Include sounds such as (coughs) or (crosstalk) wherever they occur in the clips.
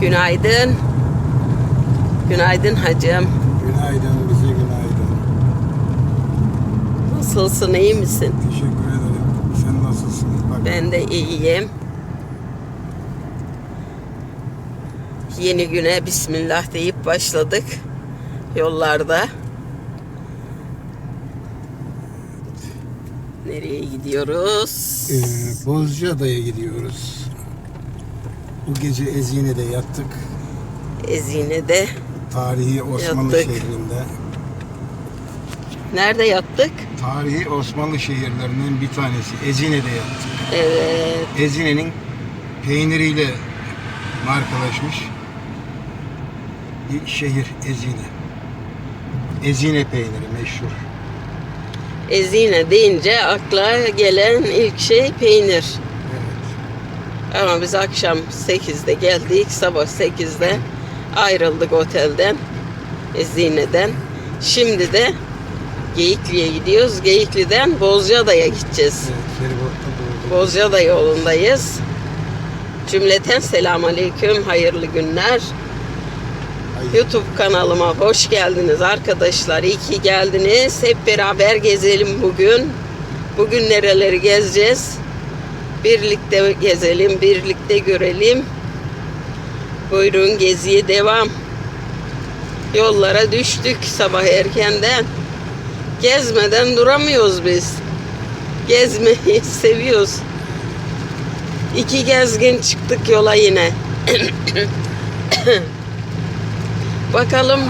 Günaydın. Günaydın hacım. Günaydın, bize günaydın. Nasılsın, iyi misin? Teşekkür ederim. Sen nasılsın? Bak, Ben de iyiyim. Yeni güne Bismillah deyip başladık yollarda. Nereye gidiyoruz? e, Bozcaada'ya gidiyoruz. Bu gece Ezine'de yattık. Ezine'de. Tarihi Osmanlı Yattık. şehrinde. Nerede yattık? Tarihi Osmanlı şehirlerinden bir tanesi. Ezine'de yattık. Evet. Ezine'nin peyniriyle markalaşmış bir şehir Ezine. Ezine peyniri meşhur. Ezine deyince akla gelen ilk şey peynir. Ama biz akşam 8'de geldik, sabah 8'de ayrıldık otelden, Ezine'den. Şimdi de Geyikli'ye gidiyoruz. Geyikli'den Bozcaada'ya gideceğiz. Evet. Bozcaada yolundayız. Cümleten selamun aleyküm, hayırlı günler. Hayır. YouTube kanalıma hoş geldiniz arkadaşlar. İyi ki geldiniz. Hep beraber gezelim bugün. Bugün nereleri gezeceğiz? Birlikte gezelim, birlikte görelim. Buyurun geziye devam. Yollara düştük sabah erkenden. Gezmeden duramıyoruz biz. Gezmeyi (laughs) seviyoruz. İki gezgin çıktık yola yine. (coughs) Bakalım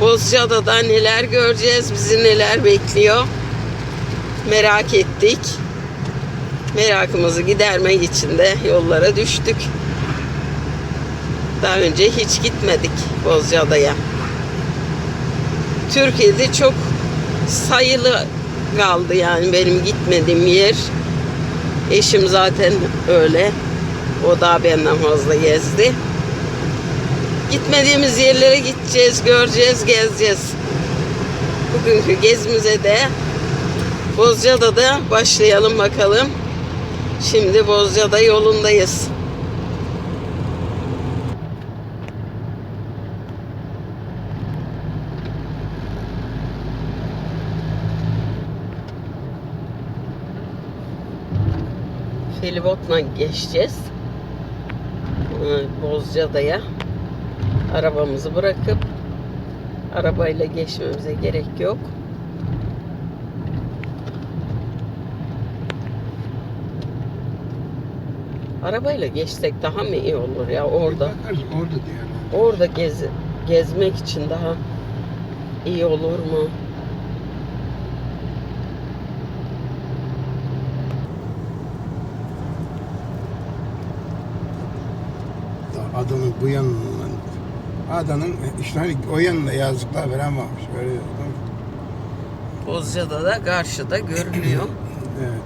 Bozcaada'da neler göreceğiz, bizi neler bekliyor. Merak ettik. Merakımızı gidermek için de yollara düştük. Daha önce hiç gitmedik Bozcaada'ya. Türkiye'de çok sayılı kaldı yani benim gitmediğim yer. Eşim zaten öyle. O da benden fazla gezdi. Gitmediğimiz yerlere gideceğiz, göreceğiz, gezeceğiz. Bugünkü gezimize de Bozcaada'da başlayalım bakalım. Şimdi Bozcaada yolundayız. Feribotla geçeceğiz. Ee, Bozcaada'ya arabamızı bırakıp arabayla geçmemize gerek yok. Arabayla geçsek daha mı iyi olur ya orada? Bakarız, orada diyelim. Orada gez, gezmek için daha iyi olur mu? Adanın bu yanından. Adanın işte hani o yanında yazlıklar falan varmış. Öyle Bozcaada da karşıda görünüyor. (clears throat) Evet.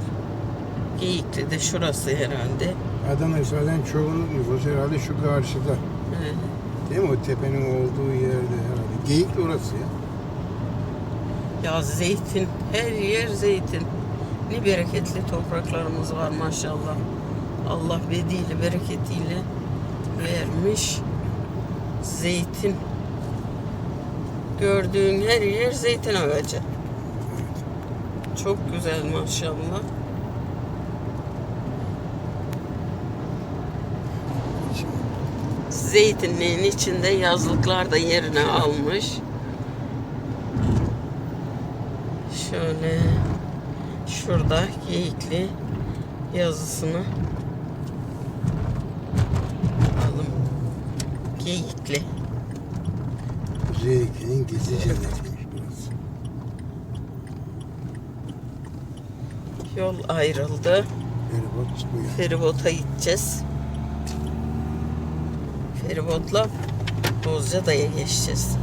Geyikli de şurası herhalde. Adana zaten çoğunluk nüfus herhalde şu karşıda. Evet. Değil mi? O tepenin olduğu yerde herhalde. Geyik de orası ya. Ya zeytin, her yer zeytin. Ne bereketli topraklarımız var maşallah. Allah vediyle, bereketiyle vermiş. Zeytin. Gördüğün her yer zeytin ağacı. Çok güzel maşallah. Zeytinliğin içinde yazlıklar da yerini almış. Şöyle şurada geyikli yazısını alalım. Geyikli. Zeykin'in gezi cennetiymiş burası. Yol ayrıldı. Feribot ya. Feribota gideceğiz. Feribotla Bozcaada'ya geçeceğiz.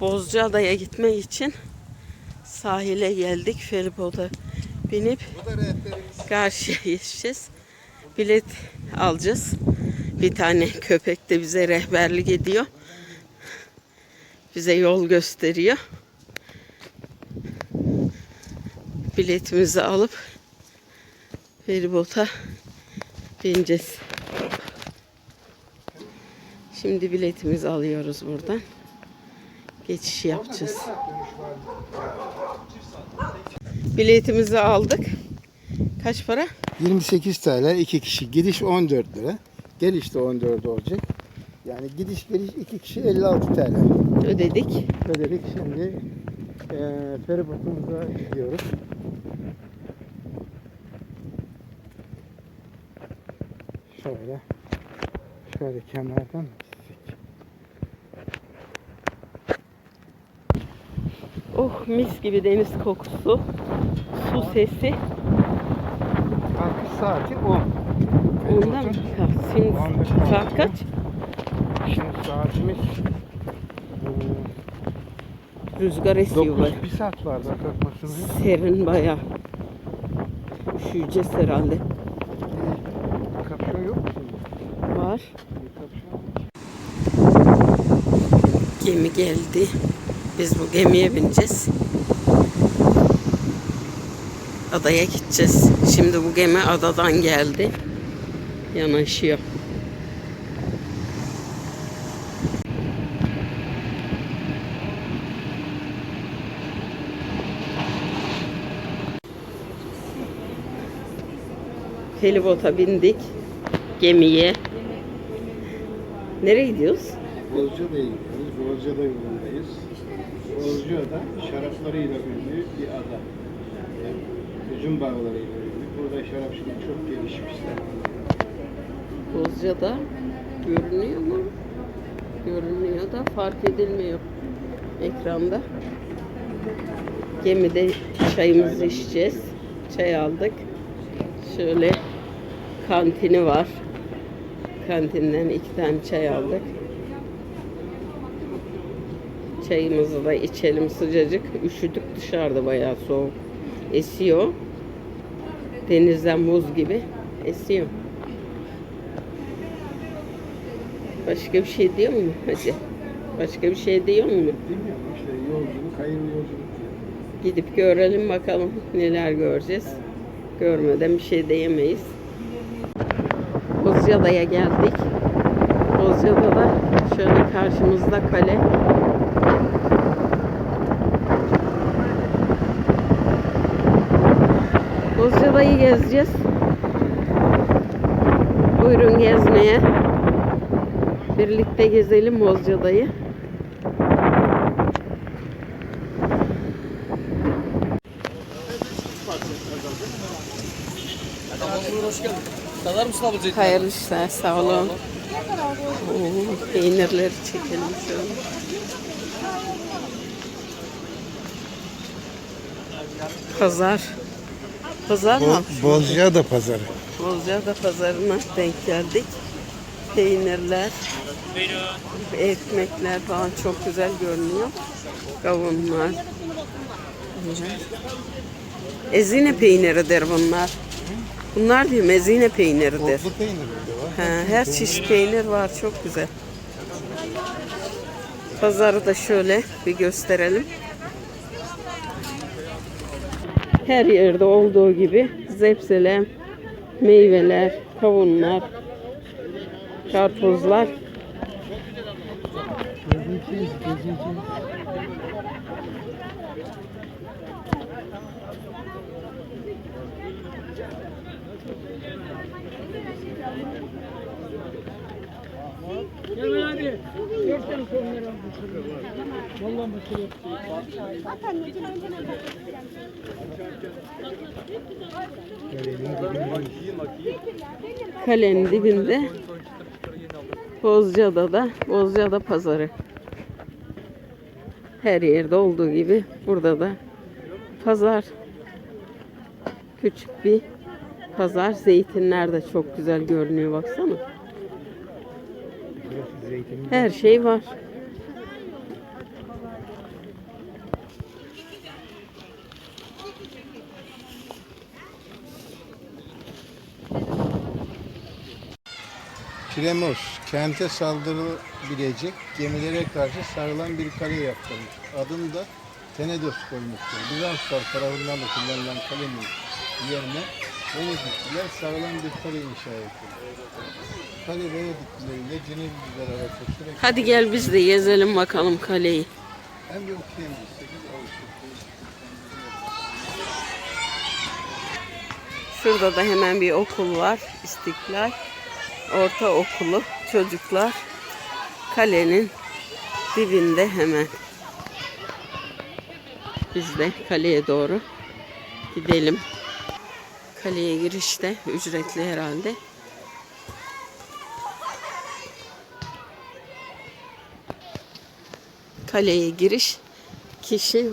Bozcaada'ya gitmek için sahile geldik. Feribota binip karşıya geçeceğiz. Bilet alacağız. Bir tane köpek de bize rehberlik ediyor. Bize yol gösteriyor. Biletimizi alıp feribota Bineceğiz. Şimdi biletimizi alıyoruz buradan. Geçiş yapacağız. Biletimizi aldık. Kaç para? 28 TL iki kişi. Gidiş 14 lira. Geliş de 14 olacak. Yani gidiş geliş iki kişi 56 TL. Ödedik. Ödedik şimdi eee feribotumuza gidiyoruz. Şöyle şöyle kenardan gitsek. Oh mis gibi deniz kokusu. Su sesi. Kalkış saati 10. Ondan mı? Şimdi saat kaç? Şimdi saatimiz Rüzgar esiyor 9 böyle. bir saat var da kalkmasını. Serin bayağı. Üşüyeceğiz herhalde. Kapşon yok mu şimdi? Var. Gemi geldi. Biz bu gemiye bineceğiz. Adaya gideceğiz. Şimdi bu gemi adadan geldi. Yanaşıyor. Feribota bindik. Gemiye. Nereye gidiyoruz? Bozcaada'ya gidiyoruz. Bozcaada yolundayız. Bozcaada şaraplarıyla ünlü bir ada. Yani üzüm bağlarıyla ünlü. Burada şarapçılık çok gelişmiş. Bozca'da görünüyor mu? Görünüyor da fark edilmiyor ekranda. Gemide çayımızı içeceğiz. Çay aldık. Şöyle kantini var. Kantinden iki tane çay aldık. Çayımızı da içelim sıcacık. Üşüdük dışarıda bayağı soğuk. Esiyor. Denizden buz gibi esiyor. Başka bir şey diyor mu hacı? Başka bir şey diyor mu? Bilmiyorum işte yolculuk, hayırlı yolculuk. Gidip görelim bakalım neler göreceğiz. Görmeden bir şey diyemeyiz. Bozcaada'ya geldik. Bozcaada'da şöyle karşımızda kale. Bozcaada'yı gezeceğiz. Buyurun gezmeye. Birlikte gezelim Bozcaada'yı. Kadar mısın ablacığım? Hayırlı işler, sağ olun. Oo, peynirleri çekelim şöyle. Pazar. Pazar mı? Bozcaada pazarı. Bozcaada pazarına denk geldik. Peynirler, ekmekler falan çok güzel görünüyor. Kavunlar. Ezine peyniridir bunlar. Bunlar diyorum ezine peyniridir. Otlu peynir de var. Ha, her çeşit peynir var çok güzel. Pazarı da şöyle bir gösterelim. Her yerde olduğu gibi zepseler, meyveler, kavunlar, karpuzlar. Gezeceğiz, gezeceğiz. Kalenin dibinde Bozcaada'da Bozcaada pazarı. Her yerde olduğu gibi burada da pazar. Küçük bir pazar. Zeytinler de çok güzel görünüyor baksana. Her şey var. Kiremos, kente saldırılabilecek gemilere karşı sarılan bir kale yaptırmış. Adını da Tenedos koymuştur. Bizanslar tarafından da kullanılan kalenin yerine Venedikliler sağlam bir kale inşa ettiler. Kale Venediklilerle Cenevizliler arasında sürekli Hadi gel biz de gezelim bakalım kaleyi. hem de okuyabilsek Ağustos. Şurada da hemen bir okul var. İstiklal Ortaokulu. Çocuklar kalenin dibinde hemen. Biz de kaleye doğru gidelim. Kaleye girişte ücretli herhalde. Kaleye giriş kişi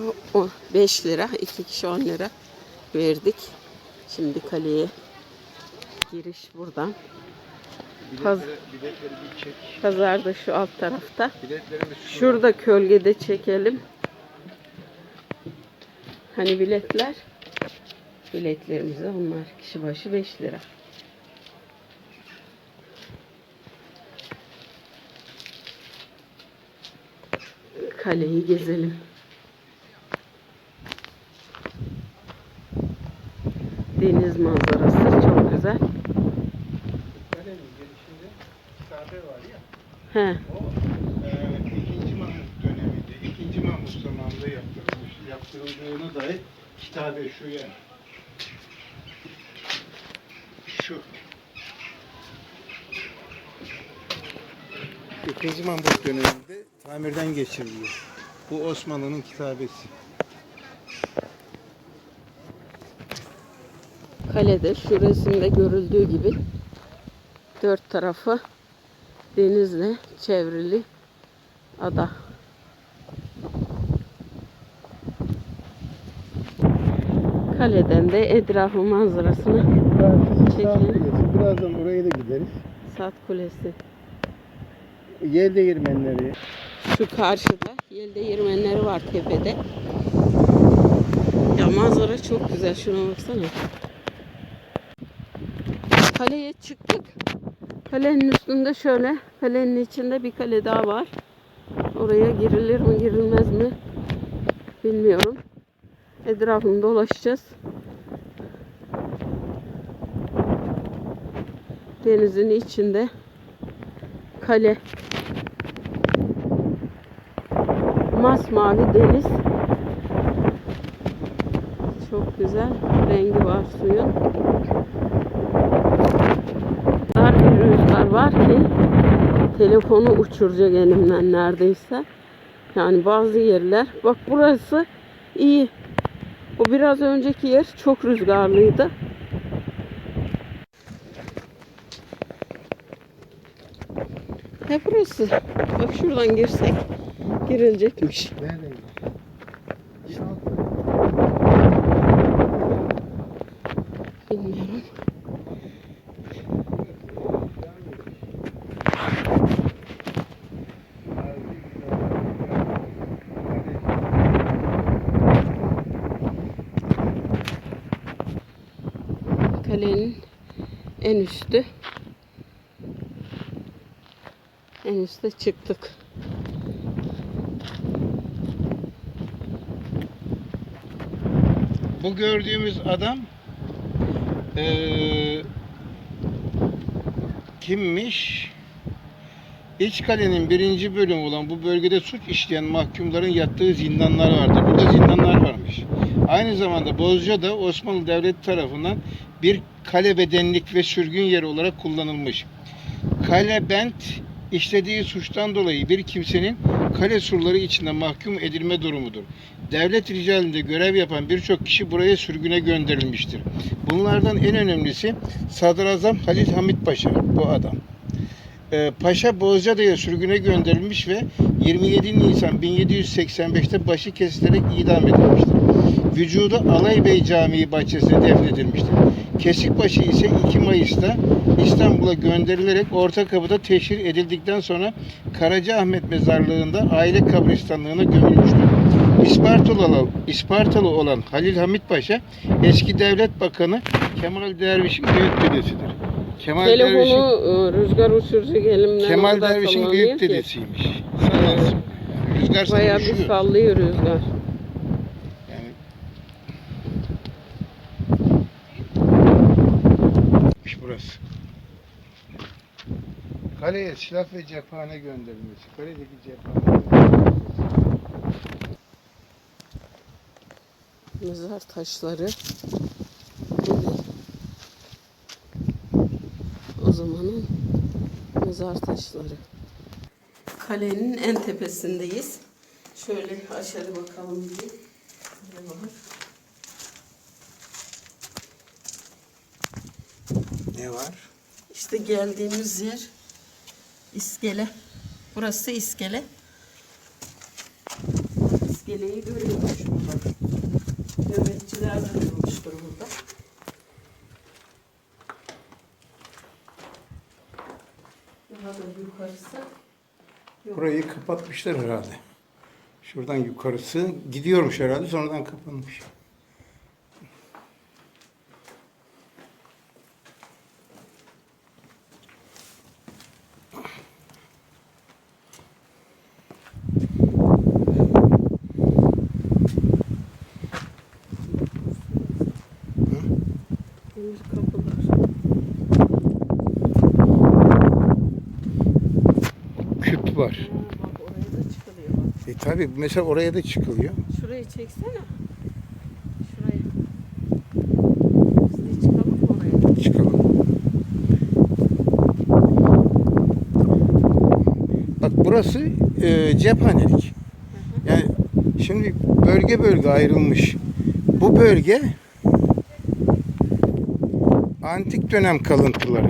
5 lira, iki kişi 10 lira verdik. Şimdi kaleye giriş buradan. Paz- Biletleri, biletleri bir çek. Pazar da şu alt tarafta. Şurada kölgede çekelim. Hani biletler? Biletlerimize onlar kişi başı 5 lira. Kaleyi gezelim. Deniz manzarası çok güzel. Kalenin girişinde kahve var ya. He, O e, ikinci Mahmut döneminde, ikinci Mahmut zamanında yaptırılmış, yaptırıldığına dair kitabe şu yani. Mahmut döneminde tamirden geçiriliyor. Bu Osmanlı'nın kitabesi. Kalede şu resimde görüldüğü gibi dört tarafı denizle çevrili ada. Kaleden de etrafı manzarasını Çekelim. Birazdan oraya da gideriz. Sat Kulesi. Yer değirmenleri. Şu karşıda yel değirmenleri var tepede. Ya manzara çok güzel. Şuna baksana. Kaleye çıktık. Kalenin üstünde şöyle, kalenin içinde bir kale daha var. Oraya girilir mi girilmez mi bilmiyorum. Etrafını dolaşacağız. Denizin içinde kale. Masmavi deniz. Çok güzel rengi var suyun. Dar bir rüzgar var ki telefonu uçuracak elimden neredeyse. Yani bazı yerler. Bak burası iyi. O biraz önceki yer çok rüzgarlıydı. Ne burası? Bak şuradan girsek girilecekmiş. Nereden? Bilmiyorum. Kalenin en üstü. En üste çıktık. Bu gördüğümüz adam eee, kimmiş? İçkale'nin birinci bölümü olan bu bölgede suç işleyen mahkumların yattığı zindanlar vardı. Burada zindanlar varmış. Aynı zamanda Bozcaada Osmanlı Devleti tarafından bir kale bedenlik ve sürgün yeri olarak kullanılmış. Kale bent işlediği suçtan dolayı bir kimsenin kale surları içinde mahkum edilme durumudur. Devlet ricalinde görev yapan birçok kişi buraya sürgüne gönderilmiştir. Bunlardan en önemlisi Sadrazam Halil Hamit Paşa bu adam. Ee, Paşa Bozcaada'ya sürgüne gönderilmiş ve 27 Nisan 1785'te başı kesilerek idam edilmiştir. Vücudu Alaybey Camii bahçesine defnedilmiştir. Kesikbaşı ise 2 Mayıs'ta İstanbul'a gönderilerek Orta Kapı'da teşhir edildikten sonra Karacaahmet Mezarlığı'nda aile kabristanlığına gömülmüştür. İspartalı olan, İspartalı olan Halil Hamit Paşa eski devlet bakanı Kemal Derviş'in büyük dedesidir. Kemal Derviş'in Telefonu e, rüzgar uçuracak elimden Kemal Derviş'in büyük dedesiymiş. Rüzgar Bayağı bir sallıyor rüzgar. Burası. Kaleye silah ve cephane gönderilmesi. Kaledeki cephane Mezar taşları. O zamanın mezar taşları. Kalenin en tepesindeyiz. Şöyle aşağı bakalım bir. Ne var? Ne var? İşte geldiğimiz yer iskele. Burası iskele. İskeleyi görüyormuş burada. Nöbetçiler de durmuştur burada. Daha da yukarısı Burayı kapatmışlar herhalde. Şuradan yukarısı gidiyormuş herhalde sonradan kapanmış. demir kapılar. Küp var. Ha, bak oraya da çıkılıyor bak. E tabi mesela oraya da çıkılıyor. Şurayı çeksene. Şurayı. Biz de çıkalım mı oraya? Çıkalım. Bak burası e, cephanelik. Yani şimdi bölge bölge ayrılmış. Bu bölge antik dönem kalıntıları.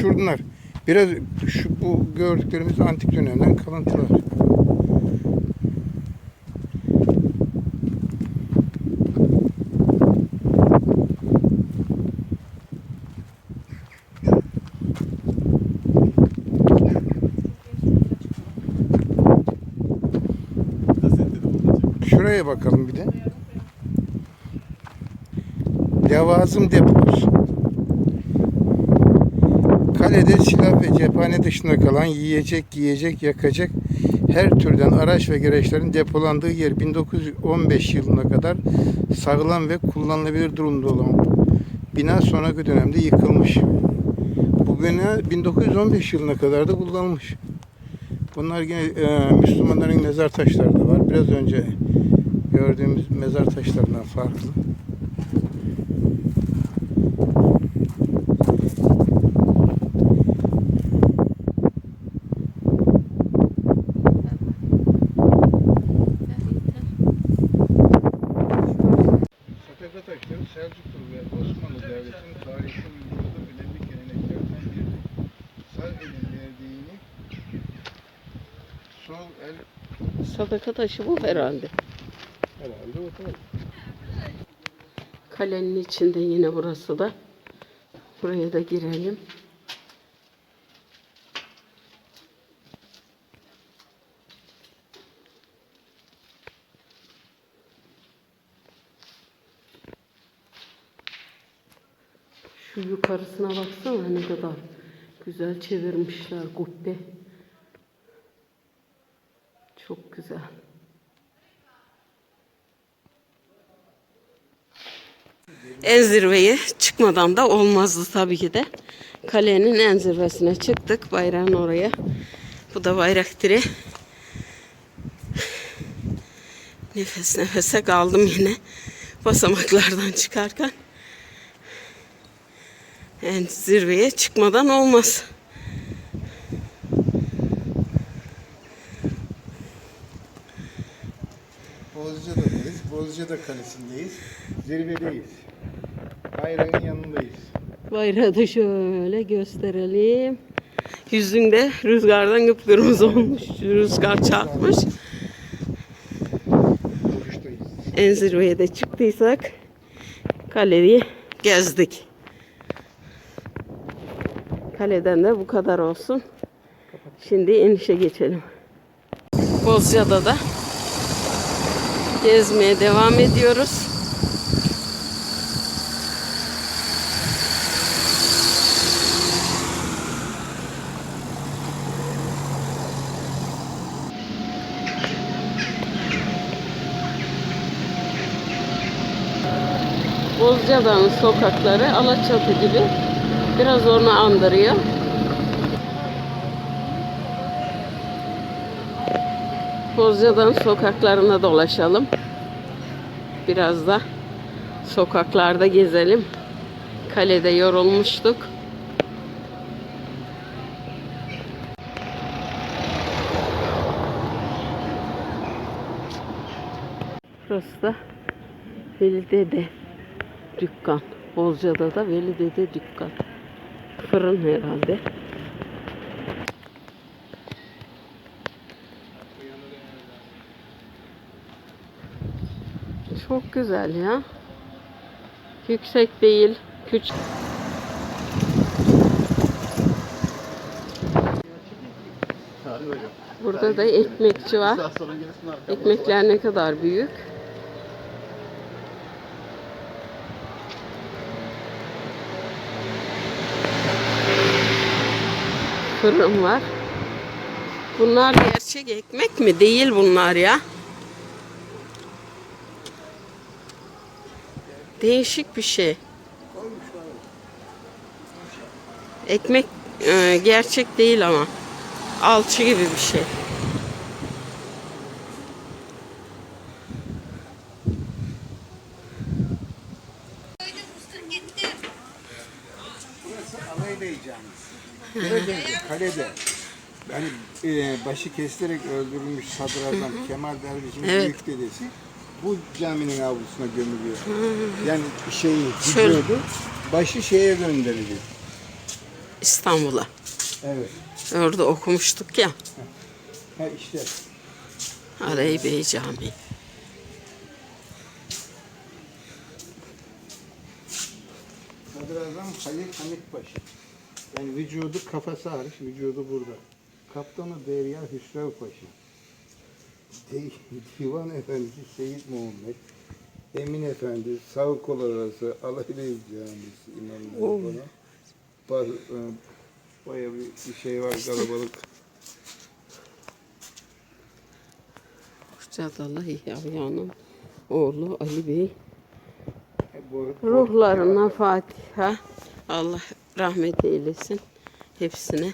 Şunlar. Biraz şu bu gördüklerimiz antik dönemden kalıntılar. Şuraya bakalım bir de. Levazım deposu. Silah ve cephane dışında kalan yiyecek, giyecek, yakacak her türden araç ve gereçlerin depolandığı yer 1915 yılına kadar sağlam ve kullanılabilir durumda olan bina sonraki dönemde yıkılmış. Bu bina 1915 yılına kadar da kullanılmış. Bunlar yine e, Müslümanların mezar taşları da var. Biraz önce gördüğümüz mezar taşlarından farklı. Taşı bu herhalde. herhalde o taraf. Kalenin içinde yine burası da. Buraya da girelim. Şu yukarısına baksana ne kadar güzel çevirmişler kubbe. Çok güzel. En zirveye çıkmadan da olmazdı tabii ki de. Kalenin en zirvesine çıktık. Bayrağın oraya. Bu da bayrak direği. Nefes nefese kaldım yine. Basamaklardan çıkarken. En zirveye çıkmadan olmaz. Bozcaada Kalesi'ndeyiz. Zirvedeyiz. Bayrağın yanındayız. Bayrağı da şöyle gösterelim. Yüzünde rüzgardan kıpkırmızı olmuş. Rüzgar çarpmış. En zirveye de çıktıysak kaleyi gezdik. Kaleden de bu kadar olsun. Şimdi inişe geçelim. Bozcaada da gezmeye devam ediyoruz. Boz Bozcaada'nın sokakları Alaçatı gibi biraz onu andırıyor. Bozcaada'nın sokaklarına dolaşalım. Biraz da sokaklarda gezelim. Kalede yorulmuştuk. Burası da Veli Dede dükkan. Bozcaada da Veli Dede dükkan. Fırın herhalde. Çok güzel ya. Yüksek değil, küçük. Burada da ekmekçi var. Ekmekler ne kadar büyük. Fırın var. Bunlar gerçek ekmek mi? Değil bunlar ya. Değişik bir şey. Ekmek e, gerçek değil ama. Alçı gibi bir şey. Kalede, kalede. Yani e, başı kesilerek öldürülmüş sadrazam Kemal Derviş'in Evet. büyük dedesi bu caminin avlusuna gömülüyor. Yani şeyi Şöyle. gidiyordu. Başı şeye gönderildi. İstanbul'a. Evet. Orada okumuştuk ya. Ha işte. Alaybey Camii. Sadrazam Halil Hamit Paşa. Yani vücudu kafası hariç vücudu burada. Kaptanı Derya Hüsrev Paşa. Di- Divan Efendisi Seyit Muhammed. Emin Efendi, sağ kol arası, Alaybey Camisi imamları falan. E, bayağı bir, şey var kalabalık. Çadalı Yahya'nın oğlu Ali Bey. E, Ruhlarına Fatiha. Allah rahmet eylesin hepsine.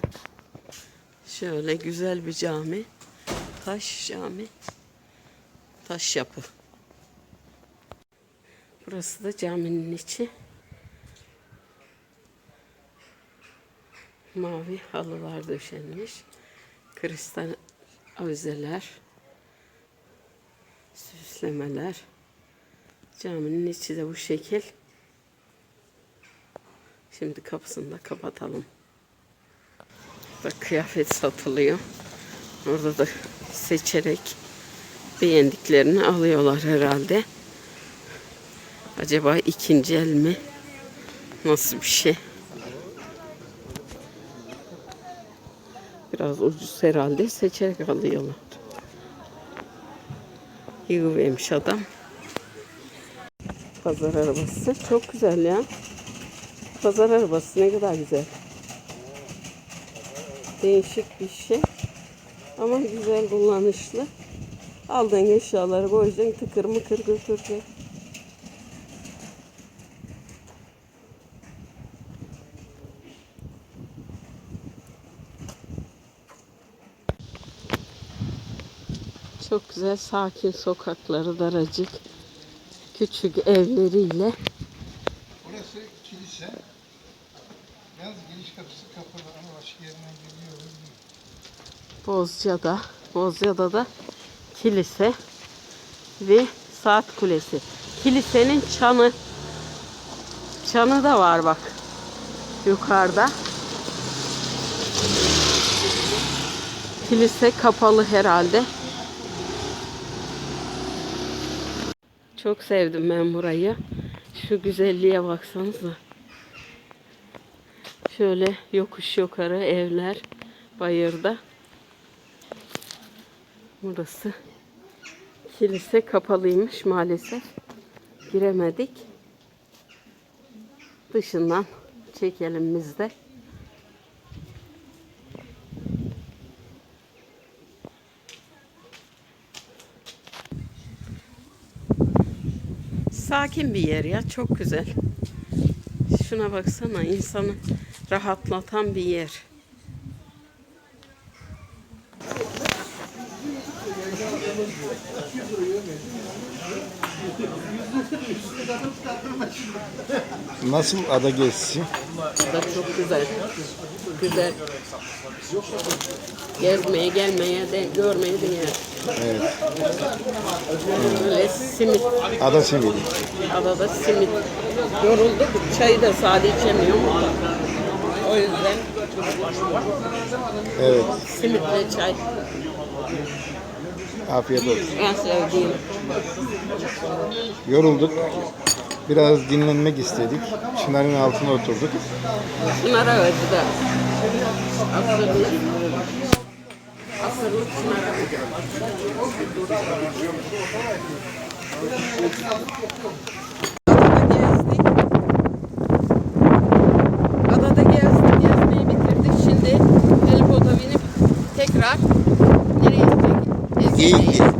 Şöyle güzel bir cami. Taş cami. Taş yapı. Burası da caminin içi. Mavi halılar döşenmiş. Kristal avizeler. Süslemeler. Caminin içi de bu şekil. Şimdi kapısını da kapatalım. Bak kıyafet satılıyor. Orada da seçerek beğendiklerini alıyorlar herhalde. Acaba ikinci el mi? Nasıl bir şey? Biraz ucuz herhalde seçerek alıyorlar. Yığıvermiş adam. Pazar arabası çok güzel ya. Pazar arabası ne kadar güzel. Değişik bir şey. Ama güzel kullanışlı. Aldığın eşyaları koyacaksın tıkır mıkır götüreceksin. Çok güzel sakin sokakları daracık. Küçük evleriyle. Burası kilise. Yalnız giriş kapısı kapalı ama başka yerinden geliyor. Bozcaada. Bozcaada da kilise ve saat kulesi. Kilisenin çanı çanı da var bak. Yukarıda. Kilise kapalı herhalde. Çok sevdim ben burayı. Şu güzelliğe baksanıza. Şöyle yokuş yukarı evler bayırda. Burası kilise kapalıymış maalesef. Giremedik. Dışından çekelim biz de. Sakin bir yer ya. Çok güzel. Şuna baksana insanı rahatlatan bir yer. Nasıl ada gezisi? Da çok güzel. Güzel. Gezmeye, gelmeye de, görmeye de yer. Evet. Böyle simit. Ada simidi. Adada simit. Yorulduk. Çayı da sade içemiyorum. O yüzden Evet. simitle çay Afiyet olsun. en sevdiğim. Yorulduk. Biraz dinlenmek istedik. Çınarın altına oturduk. Çınara ödüde. Asırlık. Asırlık çınara ödü. Adada gezdik. Adada gezdik, gezmeyi bitirdik. Şimdi helipota binip tekrar nereye gidecek? Ezine'ye.